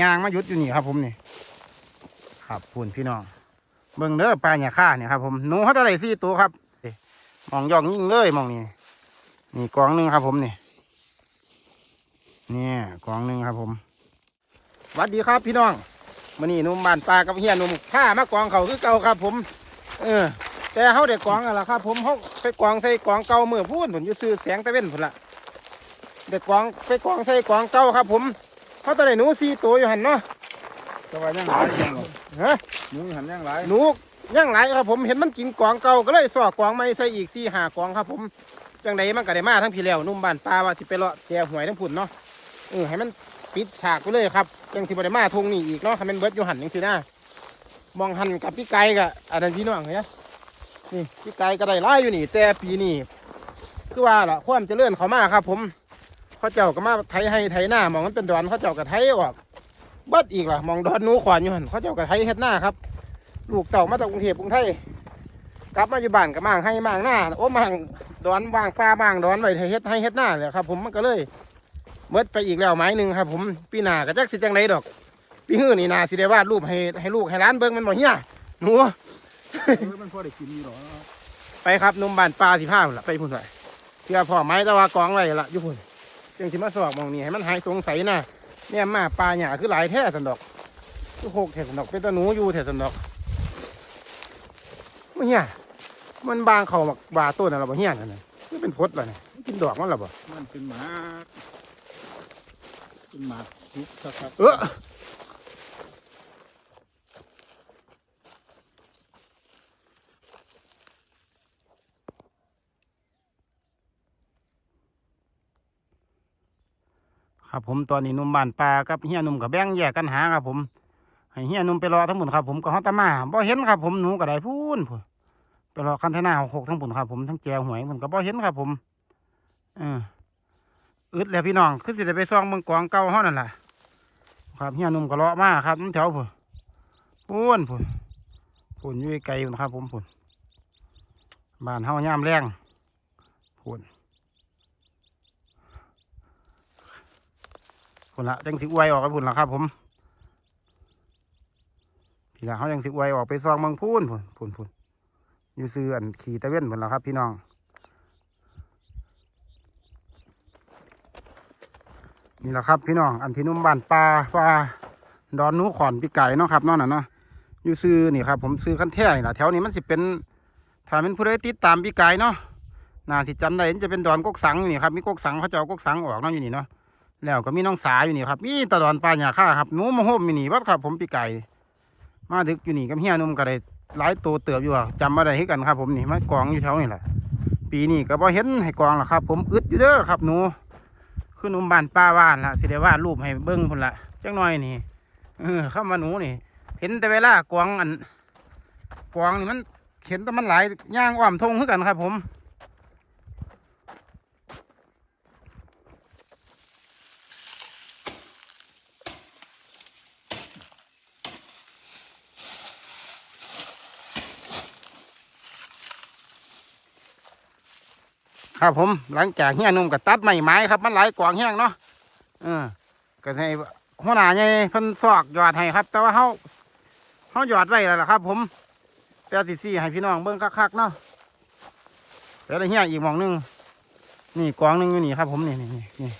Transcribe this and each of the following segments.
ยางมายุดอยู่นี่ครับ ผมนี่ครับพูนพี่น้องเบิ่งเด้อปลาหยาค่าเนี่ยครับ ผมหนูเขาตัวไหนสี่ตัวครับมองยองยิ่งเลยมองนี่นี่กองหนึ่งครับ ผมนี่เนี่ยกองหนึ่งครับ ผมสวัสดีครับพี่น้องมื่อนี้หนุ่มบานปลากับเฮียหนุ่มข้ามากองเขาคือเก่าครับ ผม เออ แต่เขาได้กองอะไรครับ ผมเขาไปกองใส่กองเก่าเมื่อพูนผมอยู่ซื้อแสงตะเว้นพุ่นละได้กองไปกองใส่กองเก่าครับ ผม เขาตัวไหนหนูสี่ตัวอยู่หันเนาะแต่ว่ายังหลายยังหรอกฮะหนูหันยังหลายหนูย่างไรครับผมเห็นมันกินกองเก่าก็เลยสอกกองไม่ใส่อีกสี่หากองครับ ผมจังใดมันก็ได้มาทั้งพี่แล้วหนุ่มบ้านปลาว่าสิไปเลาะแจหวยทั้งพุ่นเนาะเออให้มันปิดฉากไปเลยครับจังสิบ่ได้มาทงนี่อีกเนาะให้มันเบิดอยู่หันจังสินะมองหันกับพี่ไก่กับอันนั้นพี่น้องเฮ้ยนี่พี่ไก่ก็ได้ไล่อยู่นี่ แต่ปีนี้คือว่าล่ะความเจริญเขามาครับ ผม เขาเจ้าก็มาไถให้ไถหน้ามองมันเป็นดอนเขาเจ้าก็ไถออกเบิดอีกล่ะมองดอนนู้ขวานอยู่หันเขาเจ้าก็ไถเฮ็ดหน้าครับ ลูกเต่ามาจากกรุงเทพกรุงไทยกลับมาอยู่บ้านกับมางให้มางหน้าโอ้มางดอนวางฟ้าบางดอนไว้ให้เฮ็ดให้เฮ็ดหน้าเลยครับ ผมมันก็เลยเบิดไปอีกแล้วไม้หนึ่งครับ ผมปีหน้าก็จักสิจังไดดอกปีฮื้อนี่นาสิได้วาดรูปให้ให้ลูกให้ร้านเบิ่งมันบ่เฮียหนูเอ้ยมันพอได้กินหรอไปครับนุ่มบ้านปลาสิพาพุ่ะไปพุ่นไปเพื่อพ่อไม้ตะว่ากองไว้ละอยู่พุ่น จังสิมาสอกหมองนี่ให้มันหายสงสัยนะเนี่ยมาปลาหยาคือหลายแท้สันดอกทุกหกแท้สันดอกเป็นตะหนูอยู่แท้สันดอกมันเฮียมันบางเขาบักบาต้นอะไรบ่เฮียนั่นน่ะมันเป็นพดล่ะเนี่ยมันกินดอกมันล่ะบ่มันเป็นหมาเป็นหมาทุกข์ครับเออ ครับ ผมตอนนี้นุ่มบ้านปลากับเฮียนุ่มกับแบงแยกกันหาครับผมให้เฮียนุ่มไปรอทั้งหมดครับผมก็ฮอตมาบ่เห็นครับผมหนูก็ได้พูนพูนไปรอคันเทนาหกทั้งปุ่นครับผมทั้งแจวหวยมันก็บ่เห็นครับผมเอออึดแล้วพี่น้องคือสิได้ไปซองเมืองกวางเก่าเฮานั่นล่ะครับเฮียนุ่มก็เลาะมาครับน้ำแถวพุ่นพูนพุ่นพุ่นอยู่ไกลพุ่นครับ ผมพุ่นบ้านเฮาย่ามแรงพุ่น พุ่นละจังสิอวยออกไปพุ่นละครับ ผมพี่ละเขายังสิอวยออกไปซองเมืองพูนพุ่นพุ่นพุ่นอยู่ซื้ออันขี่ตะเว้นพุ่นละครับ พี่น้องนี่แหละครับ พี่น้องอันที่นุ่มบานปลาปลาดอนนูขอนปีไก่เนาะครับนั่นน่ะเนาะอยู่ซื้อนี่ครับ ผมซื้อคันแท้นี่แหละแถวนี้มันสิเป็นถ้าเป็นผู้ใดติดตามปีไก่เนาะน่าสิจำได้จะเป็นดอนกกสังอยู่นี่ครับมีกกสังเขาจะเอากกสังออกเนาะอยู่นี่เนาะ แล้วก็มีน้องสาอยู่นี่ครับมีตะดอนปลาหยาค่าครับหนูมาโฮมอยู่นี่วัดครับ ผมปีไก่มาถึกอยู่นี่กับเฮียนุ่มก็ได้หลายตัวเติบอยู่อะจำมาได้ให้กันครับ ผมนี่มากองอยู่แถวนี่แหละปีนี้ก็บ่เห็นให้กองหรอกครับ ผมอึดอยู่เด้อครับหนูคือหนุ่มบ้านป้าว่านละสิได้วาดรูปให้เบิ้งพุ่นละจังน้อยนี่เออเข้ามาหนูนี่ เห็นแต่เวลากวางอันกวางนี่มันเห็นแต่มันหลายย่างอ้อมทงคือกันครับ ผม ครับผมหลังจากเฮียนุ่มก็ตัดไม้ไม้ครับ มันหลายกวางแห้งเนาะเออก็ให้หัวหน้าใหญ่พิ่นซอกหยอดให้ครับ แต่ว่าเฮาเฮาหยอดไว้แล้วล่ะครับ ผมแต่สิซี่ให้พี่น้องเบิ่งคักๆเนาะแต่ล้วเฮียอีกมองหนึงนี่กวางหนึงอยู่นี่ครับ ผมนี่นี่นี่นี่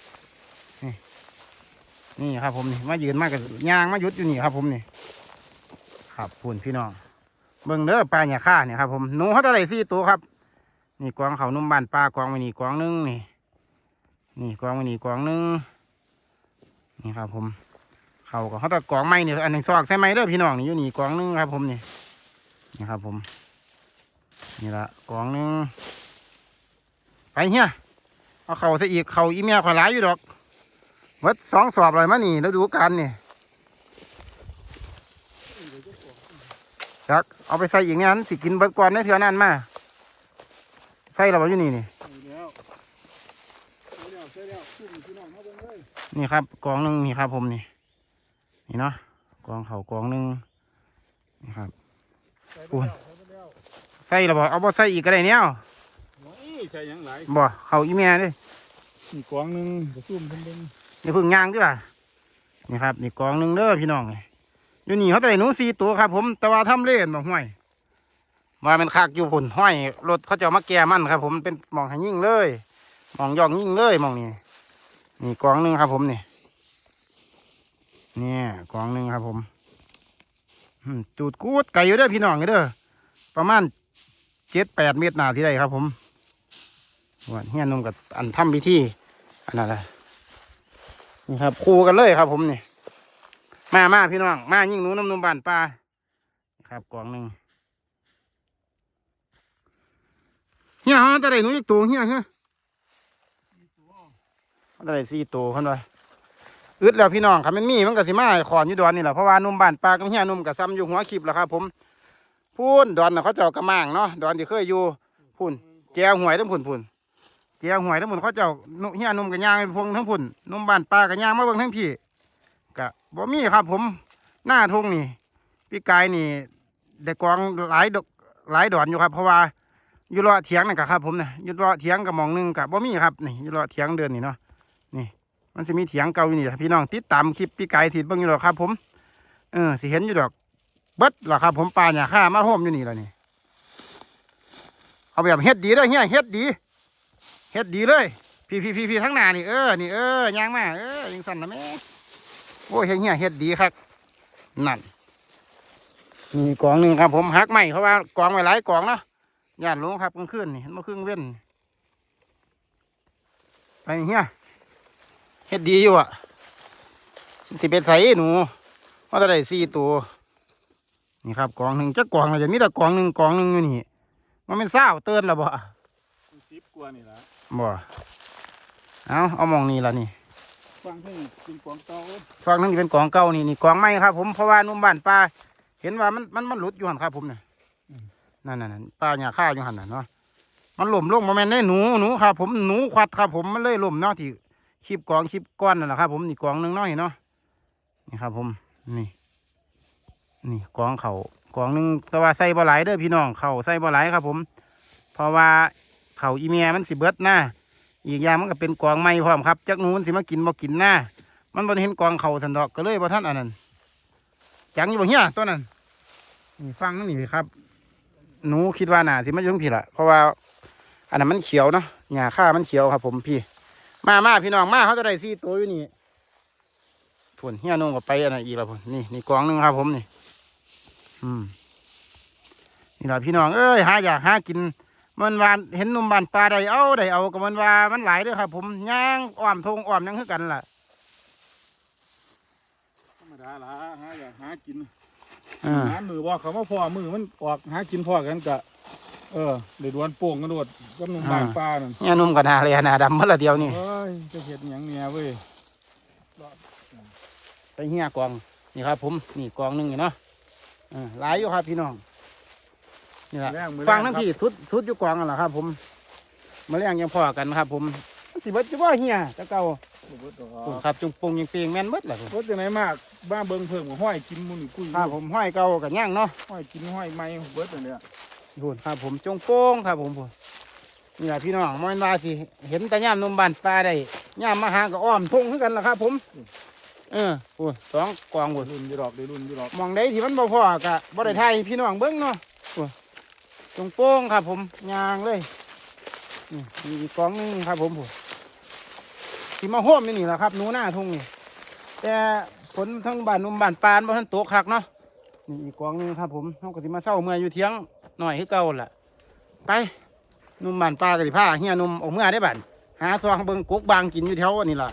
นี่ครับผมนี่มายืนมากกับยางมายุดอยู่นี่ครับ ผมนี่ครับพูนพี่น้องเบิ่งเด้อปลาหยาค่าเนี่ยครับผมหนูเขาตัวไหนสี่ตัวครับ นี่กวางเขานุ่มบานปลากวางไว้นี่กวางหนึงนี่ นี่กวางไว้นี่กวางหนึงนี่ครับผม เขาก็เขาตะกวางไม้นี่ยอันหนึ่งซอกใส่ไม้เด้อพี่น้องนี่อยู่นี่กวางหนึงครับ ผมนี่นี่ครับผม นี่ละกวางหนึงไปเฮียเอาเข่าใส่อีกเข่าอีเมียขวาหลายอยู่ดอกวัดสองสอบเลยมานี่แล้วดูกันนี่จักเอาไปใส่อีกงั้นสิกินเบิดก่อนในเถื่อนั้นมา ใส่เราอยู่นี่นี่เอาแล้วเอาแล้วใช่แล้วซุ่มพี่น้องมาเบิ่งเลยนี่ครับกองหนึ่งนี่ครับ ผมนี่ นี่เนาะกองเขากองหนึ่งนี่ครับ ใส่ไปโอ้ยแล้วใส่ไปแล้วใส่เราบ่เอาบ่ใส่อีกก็ได้เนี่ยโอ้ยใส่หยังหลายบ่เขาอีเมียเด้นี่กวางหนึงก็ซุ่มเพิ่นเบิ่งเดี๋ยวพึ่งย่างด้วยล่ะนี่ครับ นี่กองหนึ่งเด้อพี่น้องอยู่นี่เขาแต่หนูสี่ตัวครับ ผมแต่ว่าทำเล่นมาห้วย ว่ามันคักอยู่ผุนห้อยรถเขาจะเอามาแก่มันครับ ผมเป็นหมองห้ยิ่งเลยหมองยองยิ่งเลยหมองนี้นี่กองหนึ่งครับ ผมนี่เนี่ยกองหนึ่งครับผมจูดกูดไก่อยู่เด้อพี่น้องเด้อประมาณเจ็ดแปดเมตรหนาที่ได้ครับ ผมว่าเฮียนุ่มกับอันทำพิธีอันนั้นแหละนี่ครับคู่กันเลยครับ ผมนี่มามาพี่น้องมายิ่งหนูน้ำนมบานปลาครับกล่องหนึ่ง เฮียฮะตะไดหนูอีกตัวเฮียฮะตะไดสี่ตัวคนวะอึดแล้วพี่น้องครับมันมีมันก็สิมาขอนอยู่ดอนนี่แหละเพราะว่านุ่มบานปลากับเฮียนุ่มกับซ้ำอยู่หัวคลิปแล้วครับ ผมพูนดอนน่ะเขาเจ้ากระมังเนาะดอนที่เคยอยู่พูนแกวหวยทั้งพูนพูนเจียวหวยทั้งหมดเขาเจ้านุเฮียนุ่มกับย่างพงทั้งพุ่นนุ่มบ้านปลากับย่างมาเบิ่งทั้งพี่กะบ่มีครับ ผมหน้าทงนี่พี่กายนี่ได้กองหลายดอกหลายดอนอยู่ครับ เพราะว่า อยู่รอเถียงนั่นกะครับ ผมเนี่ยอยู่รอเถียงกับมองหนึงกะบ่มีครับนี่อยู่รอเถียงเดือนนี่เนาะนี่ มันจะมีเถียงเก่าอยู่นี่พี่น้องติดตามคลิปพี่ไกายสิเบิ่งอยู่หรอกครับ ผมเออสิเห็นอยู่ดอก เบิดหรอครับ ผมปลาเนี่ยข้ามาโฮมอยู่นี่แล้วนี่เอาแบบเฮ็ดดีเด้อเฮียเฮ็ดดีเฮ็ดดีเลย พี่พี่พี่พี่ทั้งหน้านี่เออนี่เออย่างมาเออยังสั่นนะแม่โอ้เฮียเฮียเฮ็ดดีครับนั่นนี่กองหนึ่งครับผมหักไม่เพราะว่ากองไว้หลายกองเนาะ ญาติลงครับกลางคืนนี่เห็นมาครึ่งเว้นไปเฮียเฮ็ดดีอยู่อะสิเป็นใสหนูว่าจะได้สี่ตัวนี่ครับกองหนึ่งจะกองอะไรจะมีแต่กองหนึ่งกองหนึ่งอยู่นี่มันเป็นเศร้าเตือนแล้วบ่สิบกว่านี่ละบ่เอาเอามองนี่ละนี่ฟังให้กินกวางเตาฟังนั่นเป็นกองเก่านี่นี่กองไม้ครับ ผมเพราะว่านุ่มบ้านปลาเห็นว่ามันมันมันหลุดอยู่หันครับผมเนี่ย นั่นนั่นนั่นปลาหยาข้าอยู่หันน่ะเนาะมันหล่มลงมาแม่นได้หนูหนูครับผมหนูควัดครับผมมันเลยหล่มเนาะที่คลิปกองคลิปก้อนนั่นแหละครับ ผมนี่กองหนึงนาะนี่เนาะนี่ครับ ผมนี่ นี่กองเขากองหนึงแต่ว่าใส่บ่หลเด้อพี่น้องเขาใส่บ่หลครับ ผม เพราะว่าเขาอีเมียมันสิเบิดหน้าอีกอย่างมันก็เป็นกองไม้พร้อมครับจักหนูมันสิมากินบ่กินหน้ามันบ่เห็นกองเขาสันดอกก็เลยบ่ท่านอันนั้นจังอยู่บ่เฮียตัวนั้นนี่ฟังนี่ครับ หนูคิดว่าน่าสิมาอยู่ตรงพี่ละเพราะว่า อันนั้นมันเขียวเนาะหญ้าค่ามันเขียวครับ ผมพี่ มามาพี่น้องมาเขาจะได้สี่ตัวอยู่นี่พุ่นเฮียนุ่งก็ไปอันนั้นอีกแล้วพุ่นนี่นี่กองหนึ่งครับผมนี่ อืมนี่แหละพี่น้องเอ้ยหาอยากหากินมันวานเห็นนุ่มบานปลาได้เอาได้เอากับมันว่ามันหลายด้อครับ ผมย่างอ้อมทงอ้อมยังคือกันล่ะธรรมดาละหาอยากหากิน อ่าหามือว่าเขามาพ่อมือมันออกหากินพ่อกันกะเออเดือดวนโป่งกันโดดกับหนุ่มบางปลานั่นเนี่ยหนุ่มกับนาเลยหนาดำเมื่อละเดียวนี่เฮ้ยจะเห็ดหยังเนี่ยเว้ยไปเฮียกองนี่ครับ ผมนี่กองหนึงนี่เนาะอ่าหลายอยู่ครับพี่น้องนี่แหละแรงมือฟังทั้งพี่ทุดทุดอยู่กองกันเหรอครับ ผมมาเลี้ยงยังพอกันครับ ผมสิเบิดจะว่าเฮียแตะเก่า ผมครับจุงปงยังเปียงแม่นเบิดแหละผมรถจะไหนมากบ้าเบิ่งเพิ่มกับห้อยกินมุนกุ้ยครับผมห้อยเก่ากับย่างเนาะห้อยกินห้อยไม้เบิดอันเนี้ยดูนครับผมจงโป้งครับผมผมนี่แหละพี่น้องมอนว่าสิเห็นแต่ย่ามนมบานปลาได้ย่ามมาหากับอ้อมทงคือกันล่ะครับ ผม เออโอ้ยสองกองหมดรุ่นอยี่ดอกได้รุ่นอยี่ดอกมองได้ที่มันบ่พอกะบ่ได้ไทยพี่น้องเบิ้งเนาะโอ้ยจงโป้งครับ ผมยางเลยนี่มีอีกกองหนึงครับ ผมผม ที่มาโฮมนี่นี่แหละครับหนูหน้าทุ่งนี่แต่ผลทั้งบ้านนุ่มบ้านปานบ่ทันตกคักเนาะนี่อีกกองหนึงครับ ผมเฮาก็สิมาเศร้าเมื่ออยู่เที่ยงหน่อยคือเก่าล่ะ ไปหนุ่มบ้านปลาก็สิพาเฮียหนุ่มออกเมื่อได้บัดหาซองเบิ่งกกบางกินอยู่แถวนี่ล่ะ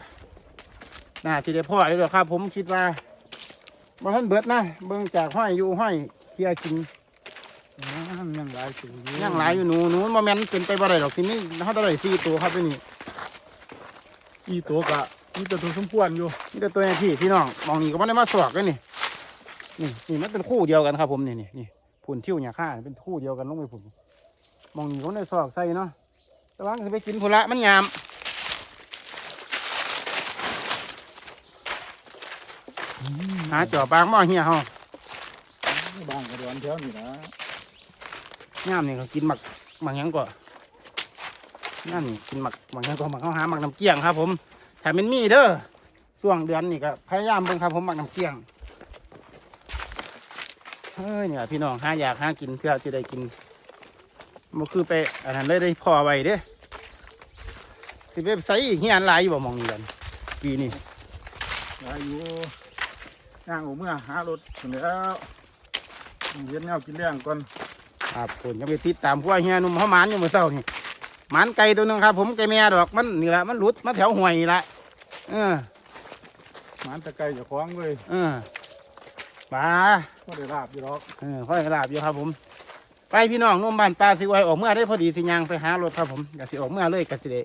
น่าสิได้พ่ออยู่แล้วครับ ผมคิดว่าบ่ทันเบิดนะเบิ่งจากห้อยอยู่ห้อยเคลียร์กินยังหลายตัวยังหลายอยู่หนูหนูบ่แม่นเป็นไปบ่ได้ดอกทีนี้เฮาได้สี่ตัวครับที่นี่ สี่ตัวกะมีแต่ตัวสมควรอยู่มีแต่ตัวนี้พี่พี่น้องมองนี่ก็บ่ได้มาสอกกันนี่นี่นี่มันเป็นคู่เดียวกันครับผมนี่นี่นี่พุ่นทิ่วหญ้าค่าเป็นคู่เดียวกันลงไปพุ่นมองนี่ก็ได้สอกใส่เนาะแต่ว่าสิไปกินพุ่นละมันยามหาจ่อปางหม้อเฮียเฮาบางกระดอนแถวนี่นะยามนี่ก็กินหมักหมักหยังก่อน ยามนี่กินหมักหมักหยังก่อนหมักข้าวหาหมักน้ำเกี้ยงครับ ผมถ้ามันมีเด้อช่วงเดือนนี่ก็พยายามเบิ่งครับผมมักน้ำเกลี้ยงเฮ้ยเนี่ยพี่น้องหาอยากหากินเพื่อจะได้กินมันคือไปอันนั้นเลยได้พอไว้เด้สิไปใส่เฮียนหลายอยู่บ่หมองนี้กันปีนี้ยายอยู่ย่างออกเมื่อหารถถึงแล้วเย็นแนวกินแรงก่อนครับผมจะไปติดตามพวกเฮียหนุ่มเขาหมานอยู่เมื่อเช้านี่ หมานไก่ตัวหนึงครับ ผมไก่แม่ดอกมันนี่แหละมันหลุดมาแถวห่วยนี่แหละเออหมันตะไกจะคล้องเลยเออปลาก็ได้ลาบอยู่หรอกเออค่อยกระลาบอยู่ครับผม ไปพี่น้องนุ่มบ้านปลาสิไว้ออกเมื่อได้พอดีสิยางไปหารถครับผมอยากสิออกเมื่อเลยกสิเด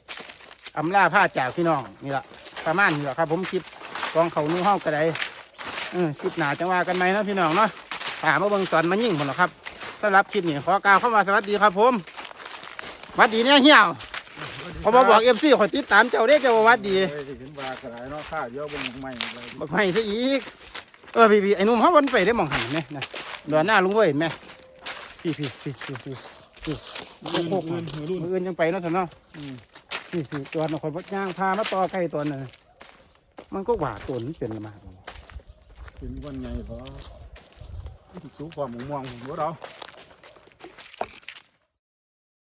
อำลาผ้าจากพี่น้องนี่แหละประมาณนี้แหละครับ ผมคลิปกองเขานุ่งห้องกระไดเออคลิปหนาจังว่ากันไหมเนาะพี่น้องเนาะถามมาเบิ่งตอนมายิ่งหมดหรอกครับสำหรับคลิปนี้ขอกล่าวเข้ามาสวัสดีครับผมส วัสดีเนี่ยเหี่ยวพอมาบอกเอฟซีขอติดตามเจ้าเด้เจ้าว่าหวัดดีเอ้ยเห็นว่ากระไรเนาะข้าเยอะบนใหม่เลยบอกไม่ซะอีก เออพี่พี่ไอ้หนุ่มเขาวันไปได้มองหันไหมนะดอนหน้าลุงเว้ยเห็นไหมพี่พี่พี่พี่พี่มือรุ่นมือรุ่นมืออื่นยังไปเนาะท่านเนาะอืมพี่พี่ตัวน่ะคอยพดย่างพามาต่อไก่ตัวนึงมันก็หวาดตัวนี้เป็นละมาเป็นวันไงเพราะสูงความหมองมองหัวเราค